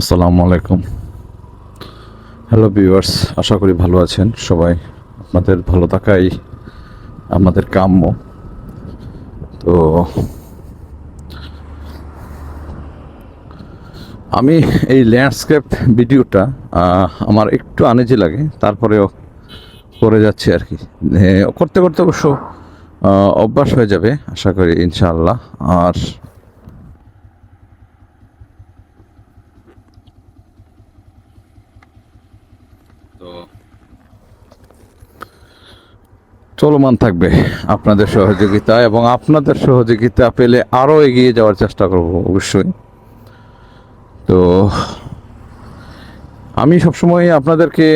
আসসালামু আলাইকুম। Hello viewers আশা করি ভালো আছেন সবাই। আপনাদের ভালো থাকাই আমাদের কাম্য। তো আমি এই ল্যান্ডস্কেপ ভিডিওটা আমার একটু আনেজি লাগে, তারপরেও করে যাচ্ছি আর কি। করতে করতে অবশ্য অভ্যাস হয়ে যাবে, আশা করি ইনশাআল্লাহ। আর চলমান থাকবে আপনাদের সহযোগিতা এবং আপনাদের সহযোগিতা পেলে আরও এগিয়ে যাওয়ার চেষ্টা করব অবশ্যই। তো আমি সবসময় আপনাদেরকে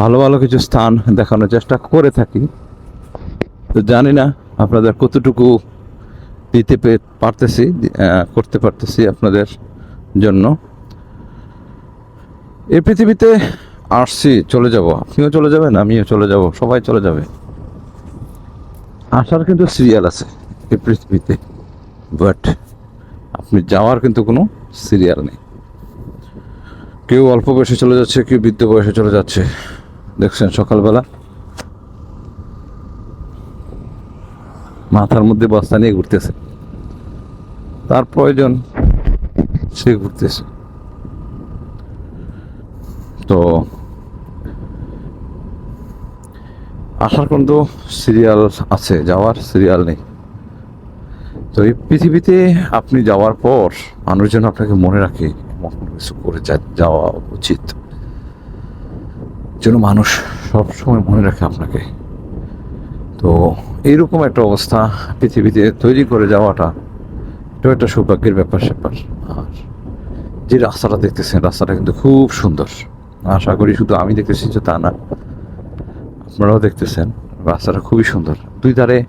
ভালো ভালো কিছু স্থান দেখানোর চেষ্টা করে থাকি। তো জানি না আপনাদের কতটুকু দিতে পারতেছি করতে পারতেছি আপনাদের জন্য। এই পৃথিবীতে আসছি, চলে যাব। আপনিও চলে যাবেন, আমিও চলে যাব, সবাই চলে যাবে। আসার কিন্তু সিরিয়াল আছে এই পৃথিবীতে বাট আপনি যাওয়ার কিন্তু কোনো সিরিয়াল নেই। কেউ অল্প বয়সে চলে যাচ্ছে, কেউ বৃদ্ধ বয়সে চলে যাচ্ছে। দেখছেন সকালবেলা? মাথার মধ্যে বস্তা নিয়ে ঘুরতেছে। তার প্রয়োজন, সে ঘুরতেছে। তো আসার কিন্তু সিরিয়াল আছে, যাওয়ার সিরিয়াল নেই। তো এই পৃথিবীতে আপনি যাওয়ার পর মানুষ যেন আপনাকে মনে রাখে কিছু করে যাওয়া উচিত। যেন মানুষ সবসময় মনে রাখে আপনাকে। তো এইরকম একটা অবস্থা পৃথিবীতে তৈরি করে যাওয়াটা এটাও একটা সৌভাগ্যের ব্যাপার স্যাপার আর যে রাস্তাটা দেখতেছেন, রাস্তাটা কিন্তু খুব সুন্দর। আশা করি শুধু আমি দেখতেছি যে তা না। আপনারাও দেখতেছেন, রাস্তাটা খুবই সুন্দর। দুই ধারে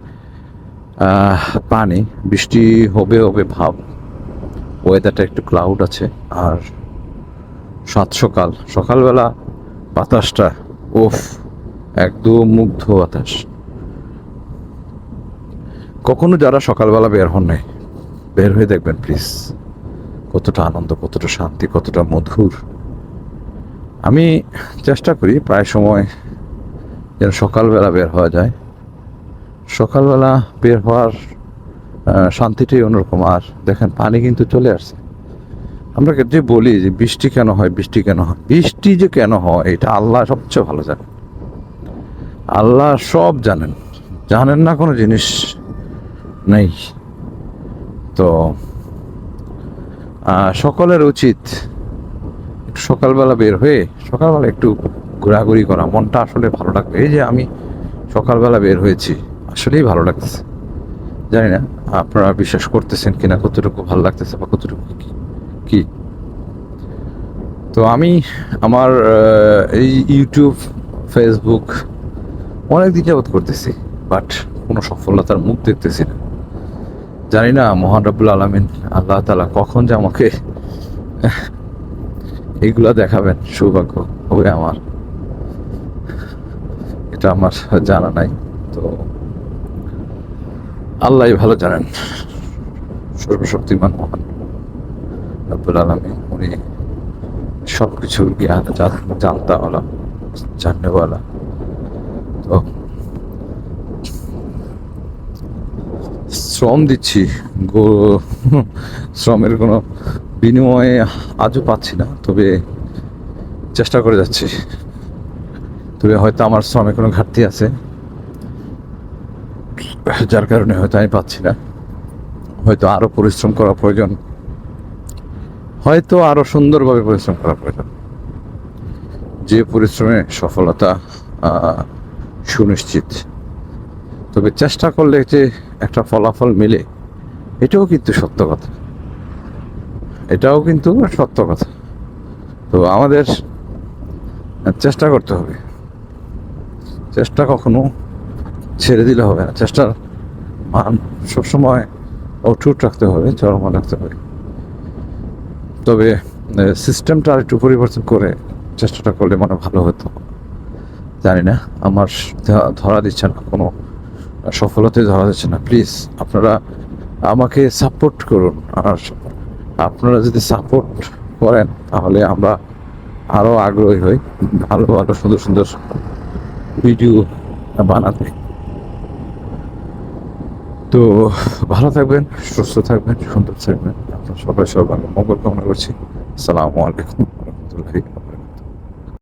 পানি, বৃষ্টি হবে হবে ভাব। ওয়েদারটা একটু ক্লাউড আছে। আর সাত সকাল, সকালবেলা বাতাসটা ওফ একদম মুগ্ধ বাতাস। কখনো যারা সকালবেলা বের হন নাই, বের হয়ে দেখবেন প্লিজ কতটা আনন্দ, কতটা শান্তি, কতটা মধুর। আমি চেষ্টা করি প্রায় সময় যেন সকালবেলা বের হওয়া যায়। সকালবেলা বের হওয়ার শান্তিটাই অন্যরকম। আর দেখেন, পানি কিন্তু চলে আসছে। আমরা যে বলি যে বৃষ্টি কেন হয়, বৃষ্টি কেন হয়? বৃষ্টি যে কেন হয়, এটা আল্লাহ সবচেয়ে ভালো জানেন। আল্লাহ সব জানেন। জানেন না কোনো জিনিস নেই। তো সকলের উচিত সকালবেলা বের হয়ে সকালবেলা একটু ঘোরাঘুরি করা, মনটা আসলে ভালো লাগবে। এই যে আমি সকালবেলা বের হয়েছি, আসলেই ভালো লাগতেছে। জানি না, আপনারা বিশ্বাস করতেছেন কিনা, কতটুকু ভালো লাগতেছে বা কতটুকু কি? তো আমি আমার এই ইউটিউব ফেসবুক অনেক দিন যাবৎ করতেছি বাট কোনো সফলতার মুখ দেখতেছি না। জানি না, মোহান রব্বুল আলমিন আল্লাহ তালা কখন যে আমাকে এইগুলা দেখাবেন, সৌভাগ্য হবে আমার। এটা আমার জানা নাই, তো আল্লাহ ভালো জানেন। সর্বশক্তিমান মহান। রব্বুল আলমিন, উনি সব কিছুর জ্ঞান জানতাওয়ালা জাননেওয়ালা তো শ্রম দিচ্ছি, গো শ্রমের কোনো বিনিময়ে আজও পাচ্ছি না, তবে চেষ্টা করে যাচ্ছি। তবে হয়তো আমার শ্রমে কোনো ঘাটতি আছে, যার কারণে হয়তো আমি পাচ্ছি না। হয়তো আরও পরিশ্রম করা প্রয়োজন। হয়তো আরও সুন্দরভাবে পরিশ্রম করা প্রয়োজন। যে পরিশ্রমে সফলতা সুনিশ্চিত। তবে চেষ্টা করলে যে একটা ফলাফল মেলে, এটাও কিন্তু সত্য কথা। এটাও কিন্তু সত্য কথা। তো আমাদের চেষ্টা করতে হবে। চেষ্টা কখনো ছেড়ে দিলে হবে না। চেষ্টার মান সবসময় অটুট রাখতে হবে, চরমা রাখতে হবে। তবে সিস্টেমটা আর একটু পরিবর্তন করে চেষ্টাটা করলে মনে ভালো হতো। জানি না, আমার ধরা দিচ্ছে না, কোনো সফলতাই ধরা দিচ্ছে না। প্লিজ আপনারা আমাকে সাপোর্ট করুন। আর আপনারা যদি সাপোর্ট করেন, তাহলে আমরা আরও আগ্রহী হই, ভালো ভালো সুন্দর সুন্দর ভিডিও বানাতে। তো ভালো থাকবেন, সুস্থ থাকবেন, সুন্দর থাকবেন। আপনার সবাই সবার মঙ্গল কামনা করছি। আসসালামু আলাইকুম। রহমতুল্লাহি